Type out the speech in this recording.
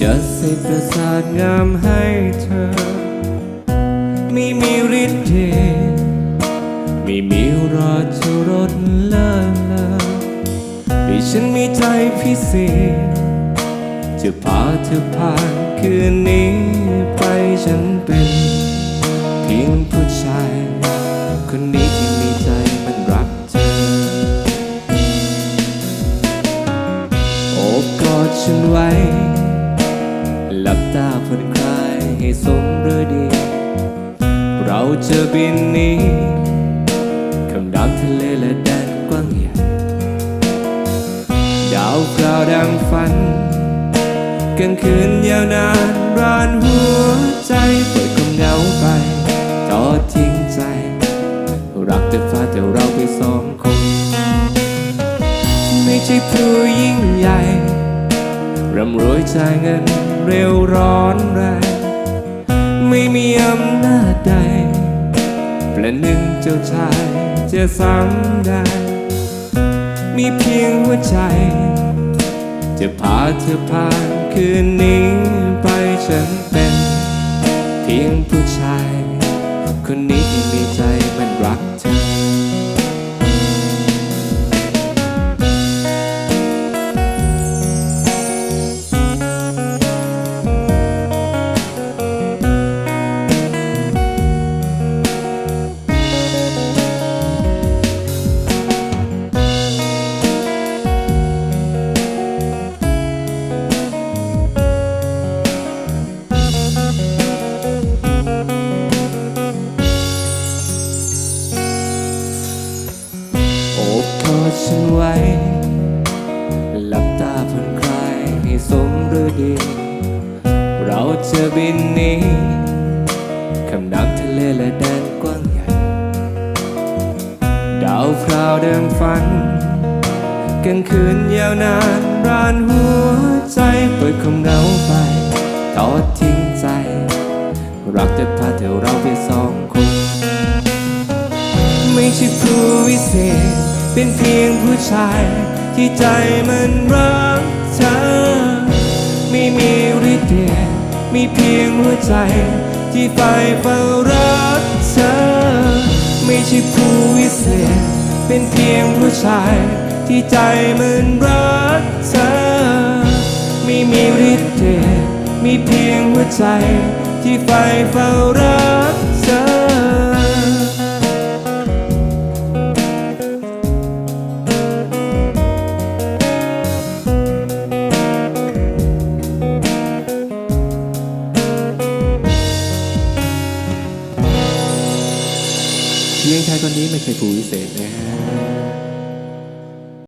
จะเสกประสาทงามให้เธอ ไม่มีฤทธิ์เดชไม่มีราชรสเลิศเลอที่ฉันมีใจพิเศษ จะพาเธอผ่านคืนนี้ไปฉันเป็นเพียงผู้ชาย คนนี้ที่มีใจมันรักเธอ โอบกอดฉันไว้ หลับตาผ่อนคลายให้สมฤดี เราจะบินนี้คำน้ำทะเลและแดนกว้างใหญ่ ดาวกราวดังฝันกลางคืนยาวนานร้านหัวใจเปิดความเหงาไปทอดทิ้งใจ รักแต่ฟ้าแต่เราไปสองคน ไม่ใช่ผู้ยิ่งใหญ่ร่ำรวยจ่ายเงิน เร็วร้อนแรงไม่มีอำนาจใดประหนึ่งเจ้าชายจะซ้ำได้ มีเพียงหัวใจ จะพาเธอผ่านคืนนี้ไปฉันเป็น เพียงผู้ชาย คนนี้ที่มีใจ ฉันไว้ หลับตาผ่อนคลายให้สมฤดี เราจะบินหนี้คำน้ำทะเลและแดนกว้างใหญ่ ดาวพราวเดิมฝันกลางคืนยาวนานรานหัวใจเปิดความเหงาไปทอดทิ้งใจ รักจะพาเธอเราไปสองคน ไม่ใช่ผู้วิเศษ เป็นเพียงผู้ชายที่ใจมันรักเธอ ไม่มีฤทธิ์เดชมีเพียงหัวใจที่ใฝ่เฝ้ารักเธอ ไม่ใช่ผู้วิเศษ เป็นเพียงผู้ชายที่ใจมันรักเธอ ไม่มีฤทธิ์เดชมีเพียงหัวใจที่ใฝ่เฝ้ารัก เพียงชายคนนี้ไม่ใช่ผู้วิเศษนะฮะ